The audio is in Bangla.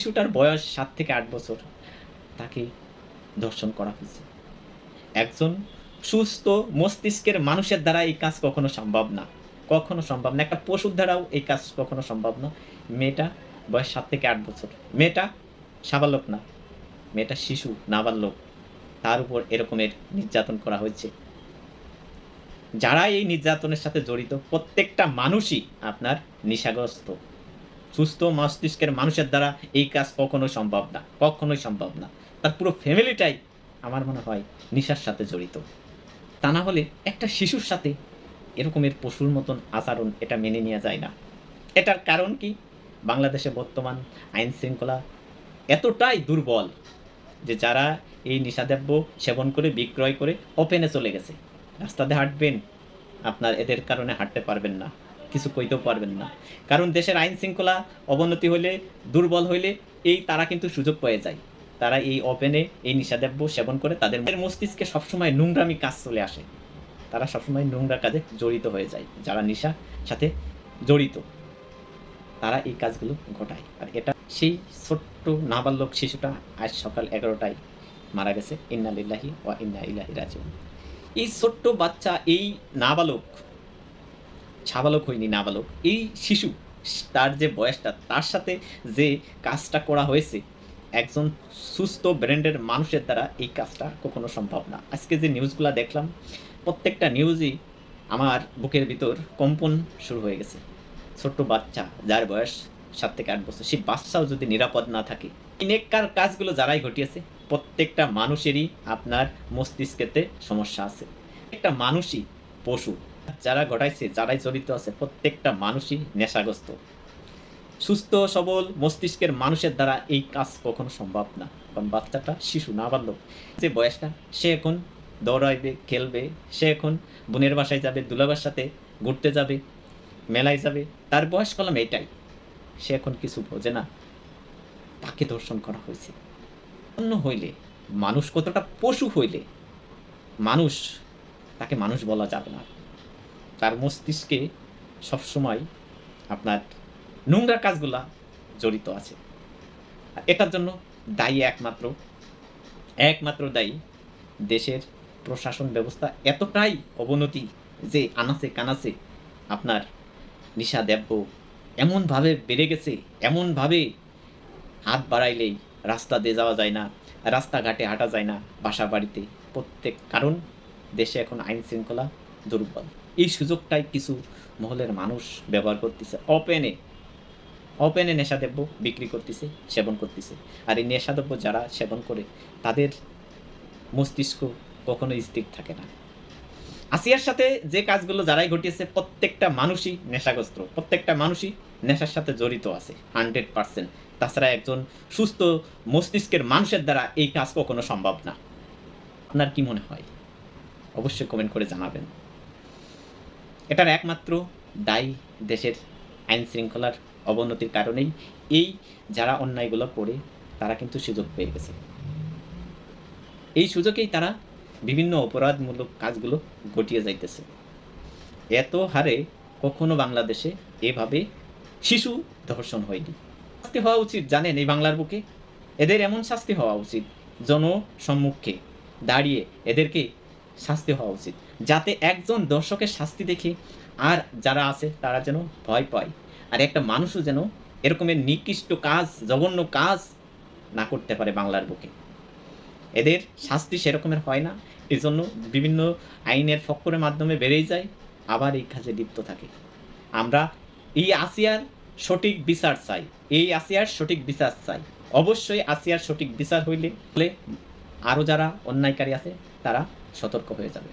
শিশুটার বয়স সাত থেকে আট বছর। তাকে ধর্ষণ করা হয়েছে। একজন সুস্থ মস্তিষ্কের মানুষের দ্বারা এই কাজ কখনো সম্ভব না। কখনো সম্ভব না। একটা পশুর দ্বারাও এই কাজ কখনো সম্ভব না। মেয়েটা বয়স সাত থেকে আট বছর। মেয়েটা সাবালক না। মেয়েটা শিশু, নাবালক। তার উপর এরকমের নির্যাতন করা হয়েছে। যারা এই নির্যাতনের সাথে জড়িত, প্রত্যেকটা মানুষই আপনার নিশাগ্রস্ত। সুস্থ মস্তিষ্কের মানুষের দ্বারা এই কাজ কখনো সম্ভব না, কখনোই সম্ভব না। তার পুরো ফ্যামিলিটাই আমার মনে হয় নিশার সাথে জড়িত। তা না হলে একটা শিশুর সাথে এরকমের পশুর মতন আচরণ এটা মেনে নেওয়া যায় না। এটার কারণ কি? বাংলাদেশে বর্তমান আইন শৃঙ্খলা এতটাই দুর্বল যে যারা এই নিশাদ্রব্য সেবন করে, বিক্রয় করে, ওপেনে চলে গেছে। রাস্তাতে হাঁটবেন, আপনার এদের কারণে হাঁটতে পারবেন না। কিছু কইতেও পারবেন না। কারণ দেশের আইন শৃঙ্খলা অবনতি হলে দুর্বল হইলে এই তারা কিন্তু সুযোগ পেয়ে যায়। তারা এই ওপেনে এই নিষাদ্রব্য সেবন করে তাদের মস্তিষ্কে সবসময় নোংরামি কাজ চলে আসে। তারা সবসময় নোংরা কাজে জড়িত হয়ে যায়, যারা নিশা সাথে জড়িত। তারা এই কাজগুলো ঘটায়। আর এটা সেই ছোট্ট নাবালক শিশুটা আজ সকাল এগারোটায় মারা গেছে। ইন্না লিল্লাহি ওয়া ইন্না ইলাহি রাজিউন। এই ছোট্ট বাচ্চা, এই নাবালক ছাবালক হয়নি, নাবালক। এই শিশু, তার যে বয়সটা, তার সাথে যে কাজটা করা হয়েছে, একজন সুস্থ ব্র্যান্ডের মানুষের দ্বারা এই কাজটা কখনো সম্ভব না। আজকে যে নিউজগুলো দেখলাম, প্রত্যেকটা নিউজই আমার বুকের ভিতর কম্পন শুরু হয়ে গেছে। ছোট্ট বাচ্চা, যার বয়স সাত থেকে আট বছর সেই বাচ্চাও যদি নিরাপদ না থাকে এই নেককার কাজগুলো যারাই ঘটিয়েছে, প্রত্যেকটা মানুষেরই আপনার মস্তিষ্কেতে সমস্যা আছে। একটা মানুষই পশু যারা ঘটাইছে, যারাই জড়িত আছে, প্রত্যেকটা মানুষই নেশাগ্রস্ত। সুস্থ, সবল মস্তিষ্কের মানুষের দ্বারা এই কাজ কখনো সম্ভব না। কারণ বাচ্চাটা শিশু, না বাল্য। যে বয়সটা, সে এখন দৌড়াইবে, খেলবে, সে এখন বোনের বাসায় যাবে দুলাবার সাথে ঘুরতে যাবে, মেলায় যাবে। তার বয়স কলম এটাই। সে এখন কিছু বোঝে না। তাকে দর্শন করা হয়েছে। অন্য হইলে, মানুষ কতটা পশু হইলে, মানুষ, তাকে মানুষ বলা যাবে না। তার মস্তিষ্কে সবসময় আপনার নোংরা কাজগুলা জড়িত আছে। এটার জন্য দায়ী একমাত্র একমাত্র দায়ী দেশের প্রশাসন ব্যবস্থা এতটাই অবনতি যে আনাচে কানাচে আপনার নিশা দেব্য এমনভাবে বেড়ে গেছে, এমনভাবে হাত বাড়াইলেই রাস্তা দিয়ে যাওয়া যায় না, রাস্তাঘাটে হাঁটা যায় না বাসা বাড়িতে প্রত্যেক কারণ দেশে এখন আইন শৃঙ্খলা দুর্বল। এই সুযোগটাই কিছু মহলের মানুষ ব্যবহার করতেছে। ওপেনে ওপেনে নেশাদ্রব্য বিক্রি করতেছে, সেবন করতেছে। আর এই নেশাদ্রব্য যারা সেবন করে, তাদের মস্তিষ্ক কখনো স্থির থাকে না। আসিয়ার সাথে যে কাজগুলো যারাই ঘটিয়েছে, প্রত্যেকটা মানুষই নেশাগ্রস্ত, প্রত্যেকটা মানুষই নেশার সাথে জড়িত আছে, হান্ড্রেড পার্সেন্ট। তাছাড়া একজন সুস্থ মস্তিষ্কের মানুষের দ্বারা এই কাজ কখনো সম্ভব না। আপনার কি মনে হয়? অবশ্যই কমেন্ট করে জানাবেন। এটার একমাত্র দায়ী দেশের আইন শৃঙ্খলার অবনতির কারণেই এই যারা অন্যায়গুলো করে, তারা কিন্তু সুযোগ পেয়ে গেছে। এই সুযোগেই তারা বিভিন্ন অপরাধমূলক কাজগুলো ঘটিয়ে যাইতেছে। এত হারে কখনো বাংলাদেশে এভাবে শিশু ধর্ষণ হয়নি। শাস্তি হওয়া উচিত, জানেন এই বাংলার বুকে? এদের এমন শাস্তি হওয়া উচিত, জনসম্মুখে দাঁড়িয়ে এদেরকে শাস্তি হওয়া উচিত। যাতে একজন দর্শকের শাস্তি দেখে আর যারা আছে তারা যেন ভয় পায়। আর একটা মানুষও যেন এরকমের নিকৃষ্ট কাজ, জঘন্য কাজ না করতে পারে বাংলার বুকে। এদের শাস্তি সেরকমের হয় না। এই জন্য বিভিন্ন আইনের ফক্করের মাধ্যমে বেড়েই যায়, আবার এই কাজে লিপ্ত থাকে। আমরা এই আসিয়ার সঠিক বিচার চাই। এই আসিয়ার সঠিক বিচার চাই। অবশ্যই আসিয়ার সঠিক বিচার হইলে আরও যারা অন্যায়কারী আছে তারা সতর্ক হয়ে যাবে।